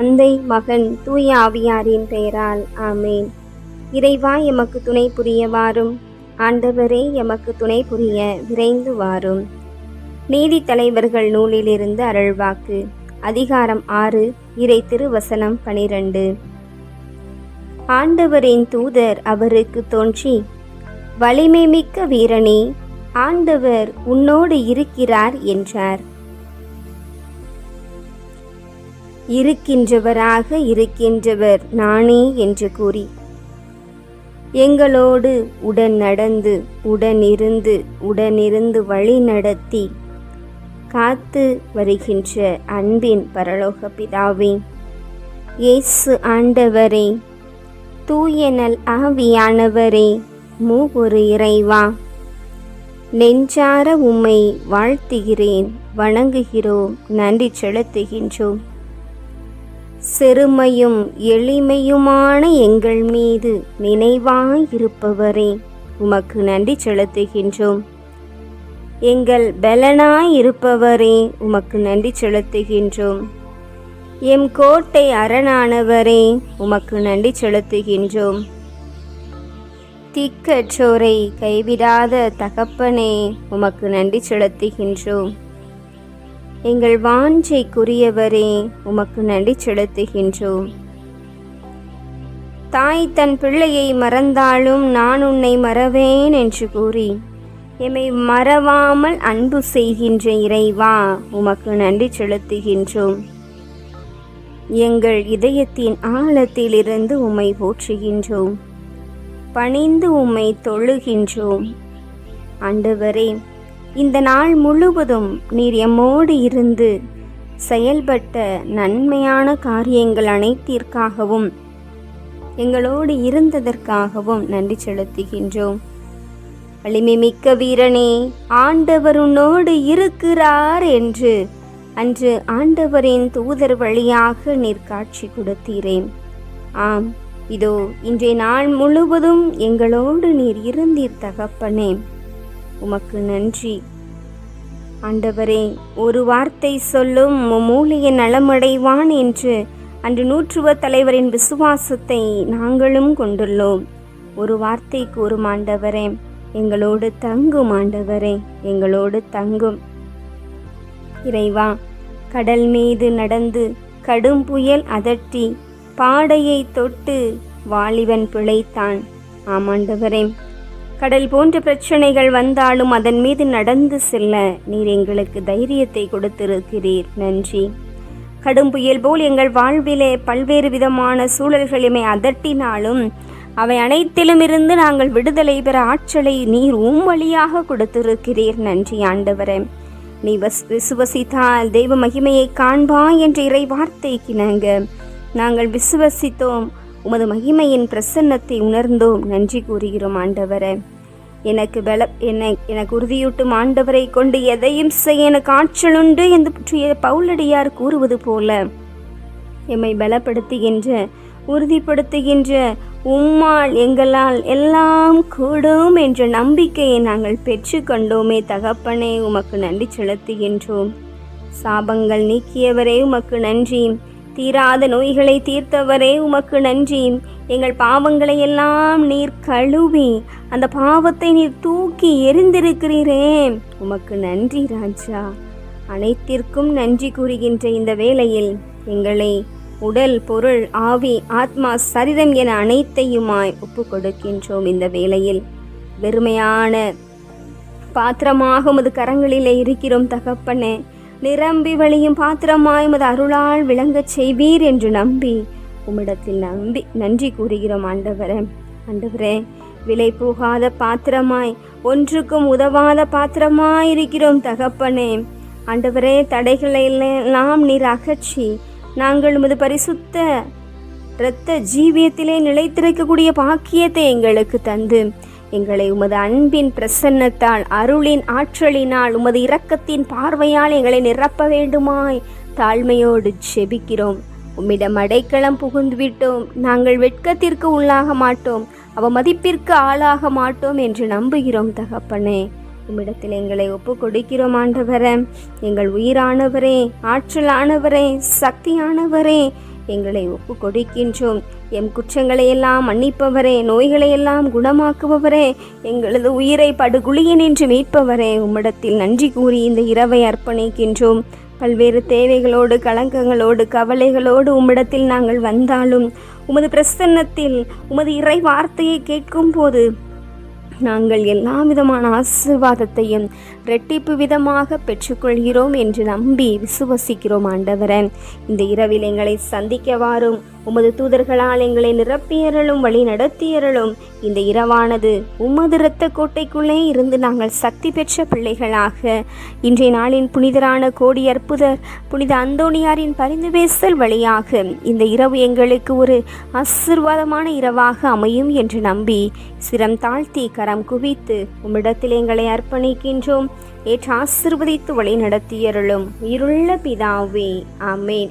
தந்தை மகன் தூய ஆவியாரின் பெயரால் ஆமேன். இறைவா எமக்கு துணை புரிய வாரும் ஆண்டவரே எமக்கு துணை புரிய விரைந்து வாரும். நீதி தலைவர்கள் நூலிலிருந்து அருள்வாக்கு. அதிகாரம் ஆறு இறை திருவசனம் பனிரெண்டு. ஆண்டவரின் தூதர் அவருக்கு தோன்றி வலிமை மிக்க வீரனே ஆண்டவர் உன்னோடு இருக்கிறார் என்றார். இருக்கின்றவராக இருக்கின்றவர் நானே என்று கூறி எங்களோடு உடன் நடந்து உடனிருந்து உடனிருந்து வழி நடத்தி காத்து வருகின்ற அன்பின் பரலோக பிதாவே இயேசு ஆண்டவரே தூயனல் ஆவியானவரே மூ ஒரு இறைவா நெஞ்சார உம்மை வாழ்த்துகிறேன் வணங்குகிறோம் நன்றி செலுத்துகின்றோம். செருமையும் எளிமையுமான எங்கள் மீது நினைவாயிருப்பவரே உமக்கு நன்றி செலுத்துகின்றோம். எங்கள் பலனாயிருப்பவரே உமக்கு நன்றி செலுத்துகின்றோம். எம் கோட்டை அரணானவரே உமக்கு நன்றி செலுத்துகின்றோம். திக்கற்றோரை கைவிடாத தகப்பனே உமக்கு நன்றி செலுத்துகின்றோம். எங்கள் வாஞ்சைக்குரியவரே உமக்கு நன்றி செலுத்துகின்றோம். தாய் தன் பிள்ளையை மறந்தாலும் நான் உன்னை மறவேன் என்று கூறி எம்மை மறவாமல் அன்பு செய்கின்ற இறைவா உமக்கு நன்றி செலுத்துகின்றோம். எங்கள் இதயத்தின் ஆழத்திலிருந்து உம்மை போற்றுகின்றோம். பணிந்து உம்மை தொழுகின்றோம். ஆண்டவரே இந்த நாள் முழுவதும் நீர் எம்மோடு இருந்து செயல்பட்ட நன்மையான காரியங்கள் அனைத்திற்காகவும் எங்களோடு இருந்ததற்காகவும் நன்றி செலுத்துகின்றோம். வலிமை மிக்க வீரனே ஆண்டவர் உன்னோடு இருக்கிறார் என்று அன்று ஆண்டவரின் தூதர் வழியாக நீர் காட்சி கொடுத்தீரேன். ஆம் இதோ இன்றைய நாள் முழுவதும் எங்களோடு நீர் இருந்தீர் தகப்பனே. உமக்கு நன்றி. ஆண்டவரே ஒரு வார்த்தை சொல்லும் மூலிய நலமடைவான் என்று அன்று நூற்றுவ தலைவரின் விசுவாசத்தை நாங்களும் கொண்டுள்ளோம். ஒரு வார்த்தை கூறும் ஆண்டவரே எங்களோடு தங்கும் ஆண்டவரே எங்களோடு தங்கும். இறைவா கடல் மீது நடந்து கடும் புயல் அதட்டி பாடையை தொட்டு வாலிபன் பிழைத்தான். ஆமாண்டவரே கடல் போன்ற பிரச்சனைகள் வந்தாலும் அதன் மீது நடந்து செல்ல நீர் எங்களுக்கு தைரியத்தை கொடுத்திருக்கிறீர். நன்றி. கடும் புயல் போல் எங்கள் வாழ்விலே பல்வேறு விதமான சூழல்களுமே அதட்டினாலும் அவை அனைத்திலும் இருந்து நாங்கள் விடுதலை பெற ஆற்றலை நீர் உம் வழியாக கொடுத்திருக்கிறீர். நன்றி ஆண்டவரே. நீ வஸ் விசுவசித்தால் தெய்வ மகிமையை காண்பா என்ற இறை வார்த்தைக்கு நாங்கள் நாங்கள் விசுவசித்தோம். உமது மகிமையின் பிரசன்னத்தை உணர்ந்தோம். நன்றி கூறுகிறோம் ஆண்டவரே. எனக்கு பல என்னை எனக்கு உறுதியூட்டும் ஆண்டவரை கொண்டு எதையும் செய்ய எனக்கு ஆற்றலுண்டு என்று பற்றிய பவுலடியார் கூறுவது போல எம்மை பலப்படுத்துகின்ற உறுதிப்படுத்துகின்ற உம்மால் எங்களால் எல்லாம் கூடும் என்ற நம்பிக்கையை நாங்கள் பெற்றுக்கொண்டோமே. தகப்பனே உமக்கு நன்றி செலுத்துகின்றோம். சாபங்கள் நீக்கியவரே உமக்கு நன்றி. தீராத நோய்களை தீர்த்தவரே உமக்கு நன்றி. எங்கள் பாவங்களை எல்லாம் நீர் கழுவி அந்த பாவத்தை நீர் தூக்கி எரிந்திருக்கிறீரே. உமக்கு நன்றி ராஜா. அனைத்திற்கும் நன்றி கூறுகின்ற இந்த வேளையில் எங்களை உடல் பொருள் ஆவி ஆத்மா சரிதம் என அனைத்தையுமாய் ஒப்பு கொடுக்கின்றோம் இந்த வேளையில். வெறுமையான பாத்திரமாக உமது கரங்களிலே இருக்கிறோம் தகப்பனே. நிரம்பி வழியும் பாத்திரமாய் உமது அருளால் விளங்கச் செய்வீர் என்று நம்பி உம்மிடத்தில் நம்பி நன்றி கூறுகிறோம் ஆண்டவரே. ஆண்டவரே விலை போகாத பாத்திரமாய் ஒன்றுக்கும் உதவாத பாத்திரமாய் இருக்கிறோம் தகப்பனே. ஆண்டவரே தடைகளை எல்லாம் நீர் அகற்றி நாங்கள் உமது பரிசுத்த இரத்த ஜீவியத்திலே நிலைத்திருக்கக்கூடிய பாக்கியத்தை எங்களுக்கு தந்து எங்களை உமது அன்பின் பிரசன்னத்தால் அருளின் ஆற்றலினால் உமது இரக்கத்தின் பார்வையால் எங்களை நிரப்ப வேண்டுமாய் தாழ்மையோடு செபிக்கிறோம் உம்மிடம் அடைக்கலம் புகுந்து விட்டோம் நாங்கள் வெட்கத்திற்கு உள்ளாக மாட்டோம். அவமதிப்பிற்கு ஆளாக மாட்டோம் என்று நம்புகிறோம் தகப்பனே. உம்மிடத்தில் எங்களை ஒப்பு கொடுக்கிறோம் ஆண்டவரே. எங்கள் உயிரானவரே ஆற்றலானவரே சக்தியானவரே. எங்களை ஒப்பு கொடுக்கின்றோம் எம் குற்றங்களையெல்லாம் மன்னிப்பவரே நோய்களை எல்லாம் குணமாக்குபவரே எங்களது உயிரை படுகுழிய நின்று மீட்பவரே உம்மிடத்தில் நன்றி கூறி இந்த இரவை அர்ப்பணிக்கின்றோம். பல்வேறு தேவைகளோடு கலங்கங்களோடு கவலைகளோடு உம்மிடத்தில் நாங்கள் வந்தாலும் உமது பிரசன்னத்தில் உமது இறை வார்த்தையை கேட்கும்போது நாங்கள் எல்லா விதமான ஆசீர்வாதத்தையும் ரெட்டிப்பு விதமாக பெற்றுக்கொள்கிறோம் என்று நம்பி விசுவசிக்கிறோம் ஆண்டவரன் இந்த இரவில் எங்களை சந்திக்கவாறும் உமது தூதர்களால் எங்களை நிரப்பியறலும் வழி நடத்தியறலும் இந்த இரவானது உமது இரத்த கோட்டைக்குள்ளே இருந்து நாங்கள் சக்தி பெற்ற பிள்ளைகளாக. இன்றைய நாளின் புனிதரான கோடி அற்புதர் புனித அந்தோணியாரின் பரிந்து பேசல் வழியாக இந்த இரவு எங்களுக்கு ஒரு ஆசிர்வாதமான இரவாக அமையும் என்று நம்பி சிரம் தாழ்த்தி கரம் குவித்து உம்மிடத்தில் எங்களை அர்ப்பணிக்கின்றோம். ஏற்று ஆசிர்வதித்து வழி நடத்தியருளும் உயிருள்ள பிதாவே. ஆமேன்.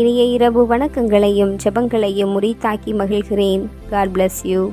இனிய இரவு வணக்கங்களையும் ஜெபங்களையும் முறித்தாக்கி மகிழ்கிறேன். God bless you